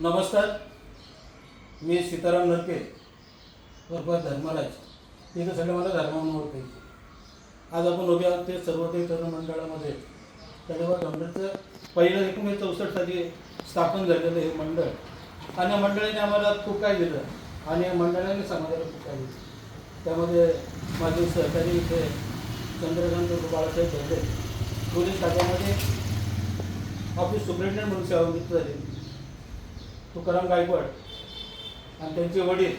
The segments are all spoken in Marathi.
नमस्कार. मी सीताराम नरके बरोबर धर्मराज. इथं सगळे मला धर्मावून ओळखायचे आज आपण उभे आहोत ते सर्व ते तरुण मंडळामध्ये. त्याच्यावर मंडळचं पहिलं एकोणीसशे चौसष्ट साली स्थापन झालेलं हे मंडळ. आणि या मंडळाने आम्हाला खूप काय दिलं. आणि या मंडळाने समाजाला खूप काय दिलं. त्यामध्ये माझे सहकारी इथे चंद्रकांत बाळासाहेब धोंडे पोलीस खात्यामध्ये ऑफिस सुप्रिटेंडंट म्हणून सेवानिवृत्त झाली. तुकाराम गायकवाड आणि त्यांचे वडील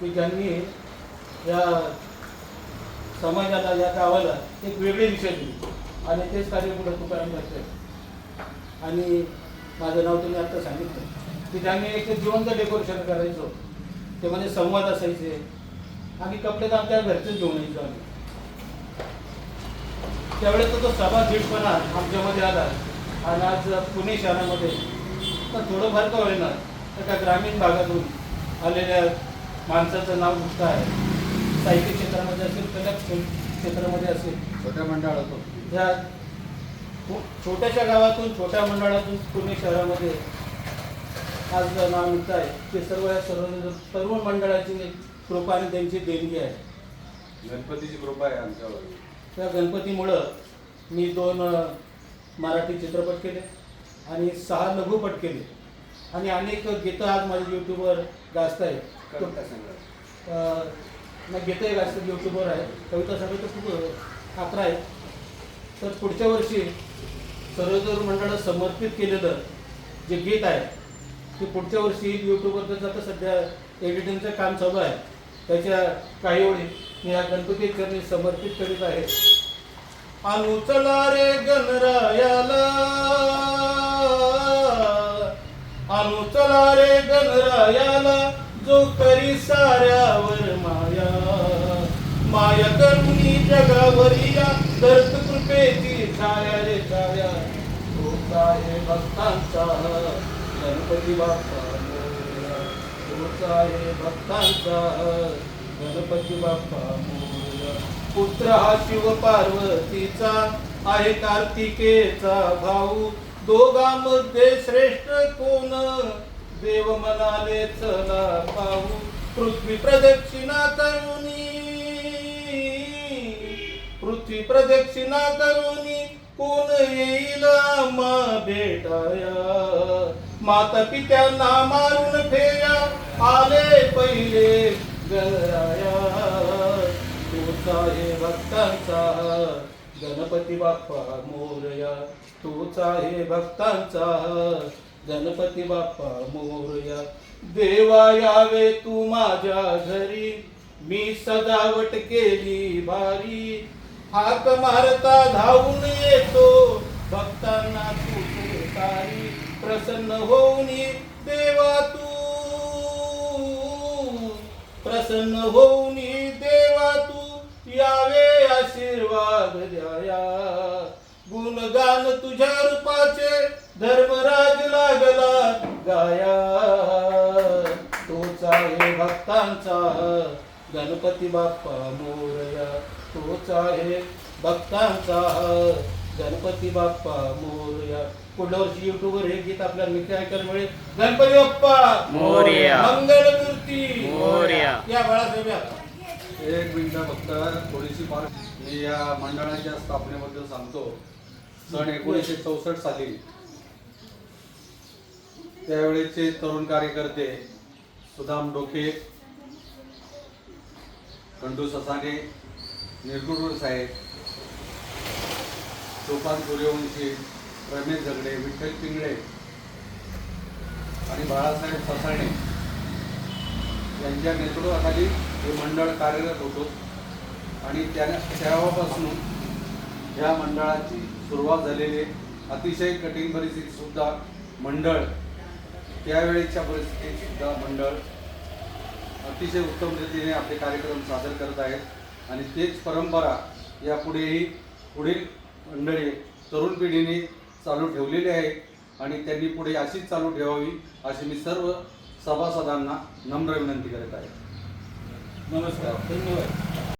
की ज्यांनी या समाजाला या गावाला एक वेगळी दिशा दिली. आणि तेच कार्य पुढे तुकाराम गायकवाड आणि माझं नाव तुम्ही आता सांगितलं की ज्यांनी एक जिवंत डेकोरेशन करायचो ते म्हणजे संवाद असायचे आणि कपडे तर आमच्या घरचेच घेऊन यायचो आम्ही. त्यावेळेस तो सभा दीडपणा आमच्यामध्ये आला. आणि आज पुणे शहरामध्ये तर थोडंफार का होईना एका ग्रामीण भागातून आलेल्या माणसाचं नाव गुप्त आहे. साहित्य क्षेत्रामध्ये असेल कला क्षेत्रामध्ये असेल. छोट्या मंडळातून. या छो- छोट्याशा गावातून छोट्या मंडळातून पुणे शहरामध्ये आज नाव निघत आहे ते सर्व या सर्व तरुण मंडळाची कृपा आणि त्यांची देणगी आहे. गणपतीची कृपा आहे आमच्यावर. त्या गणपतीमुळं मी दोन मराठी चित्रपट केले आणि सहा लघुपट केले. आणि अनेक गीतं आज माझ्या यूट्यूबवर जास्त आहे. कविता संग्रह. अ, नाही गीतंही जास्त यूट्यूबवर आहे. कविता सगळं तर खूप अकरा आहे तर पुढच्या वर्षी सर्वजर मंडळाला समर्पित केलेलं जे गीत आहे ते पुढच्या वर्षी यूट्यूबवर त्याचं आता सध्या एडिटिंगचं काम चालू आहे. त्याच्या काही ओळी मी या गणपती चरणी समर्पित करीत आहे. आणू चला रे गणरायाला. आणू चला रे गणरायाला जो करी साऱ्यावर माया. माया करुणी जगावरी या दर्द कृपेची छाया रे छाया. तोच आहे भक्तांचा? गणपती बाप्पा मोरया. आहे भक्तांचा? गणपती बाप्पा पुत्र हा शिव पार्वतीचा आहे कार्तिकेचा भाऊ. दोघांमध्ये श्रेष्ठ कोण? देव म्हणाले चला पाहू. पृथ्वी प्रदक्षिणा तरुणी. पृथ्वी प्रदक्षिणा तरुणी कोण येईल मा भेटाया? माता पित्यांना मारून फेया आले पहिले गणराया तूच आहे भक्तांचा गणपती बाप्पा मोरया तूच आहे भक्तांचा गणपती बाप्पा मोरया देवा यावे तू माझ्या घरी. मी सजावट केली भारी. हाक मारता धावून येतो भक्तांना तू तारी प्रसन्न होऊन देवा तू. प्रसन्न होऊन गुणगान तुझ्या रूपाचे धर्मराज लागला गाया. तोच आहे भक्तांचा गणपती बाप्पा मोरया. तोच आहे भक्तांचा गणपती बाप्पा मोरया. पुढल्या वर्षी युट्यूबवर हे गीत आपल्याला नक्की ऐकायला मिळेल. गणपती बाप्पा! मोरया. मंगलमूर्ती मोरया. या बाळासाहेब या. एक मिनिट फक्त थोडीशी फार मी या मंडळाच्या स्थापनेबद्दल सांगतो. सन एकोणीसशे चौसष्ट साली त्यावेळेचे तरुण कार्यकर्ते सुदाम डोके खंडू ससाने निरगुडूर साहेब सोपान सूर्यवंशी रमेश झगडे विठ्ठल पिंगळे आणि बाळासाहेब ससाणे यांच्या नेतृत्वाखाली हे मंडळ कार्यरत होतो. आणि त्याने तेव्हापासून ह्या मंडळाची सुरुवात झालेली आहे. अतिशय कठीण परिस्थितीत सुद्धा मंडळ त्यावेळेच्या परिस्थितीत सुद्धा मंडळ अतिशय उत्तम रीतीने आपले कार्यक्रम सादर करत आहेत. आणि तेच परंपरा यापुढेही पुढील मंडळी तरुण पिढीने चालू ठेवलेली आहे. आणि त्यांनी पुढे अशीच चालू ठेवावी अशी मी सर्व सभासदांना नम्र विनंती करत आहे. नमस्कार. धन्यवाद.